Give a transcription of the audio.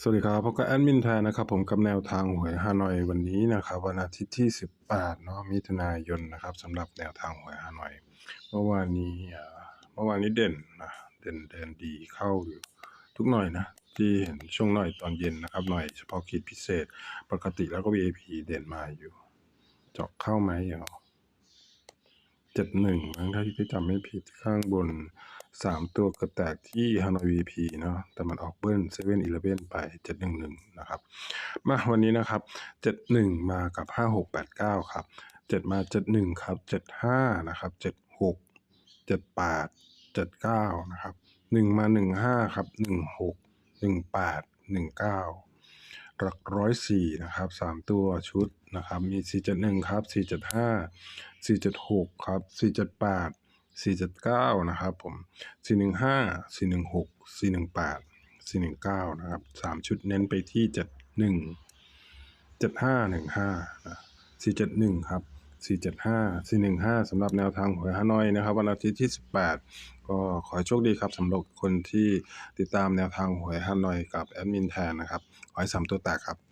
สวัสดีครับพบกับแอดมินแทนนะครับผมกับแนวทางหวยฮานอยวันนี้นะครับวันอาทิตย์ที่ 18เนาะมิถุนายนนะครับสำหรับแนวทางหวยฮานอยเมื่อวานนี้เอ่อเมื่อวานนี้เด่นนะเด่นเด่นดีเข้าอยู่ทุกหน่อยนะที่เห็นช่วงหน่อยตอนเย็นนะครับหน่อยเฉพาะคิดพิเศษ ปกติแล้วก็ VIP เด่นมาอยู่ เจาะเข้าไหมเหรอ เจ็ดหนึ่งถ้าที่จำไม่ผิดข้างบนสามตัวกระแตกที่ฮานอย VP เนาะแต่มันออกเบิ้ลเซเว่นอีเลเว่นไปเจ็ดหนึ่งหนึ่งนะครับ มาวันนี้นะครับเจ็ดหนึ่งมากับห้าหกแปดเก้าครับเจ็ดมาเจ็ดหนึ่งครับเจ็ดห้านะครับเจ็ดหกเจ็ดแปดเจ็ดเก้านะครับหนึ่งมาหนึ่งห้าครับหนึ่งหกหนึ่งแปดหนึ่งเก้า หลักร้อยสี่นะครับสามตัวชุดนะครับ มีสี่เจ็ดหนึ่งครับสี่เจ็ดห้าสี่เจ็ดหกครับสี่เจ็ดแปดสี่เจ็ดเก้านะครับผมสี่หนึ่งห้าสี่หนึ่งหกสี่หนึ่งแปดสี่หนึ่งเก้านะครับสามชุดเน้นไปที่เจ็ดหนึ่งเจ็ดห้าหนึ่งห้าสี่เจ็ดหนึ่งครับ สี่เจ็ดห้าสี่หนึ่งห้าสำหรับแนวทางหวยฮานอยนะครับวันอาทิตย์ที่สิบแปดก็ขอให้โชคดีครับสำหรับคนที่ติดตามแนวทางหวยฮานอยกับแอดมินแทนนะครับ ขอให้สามตัวแตกครับ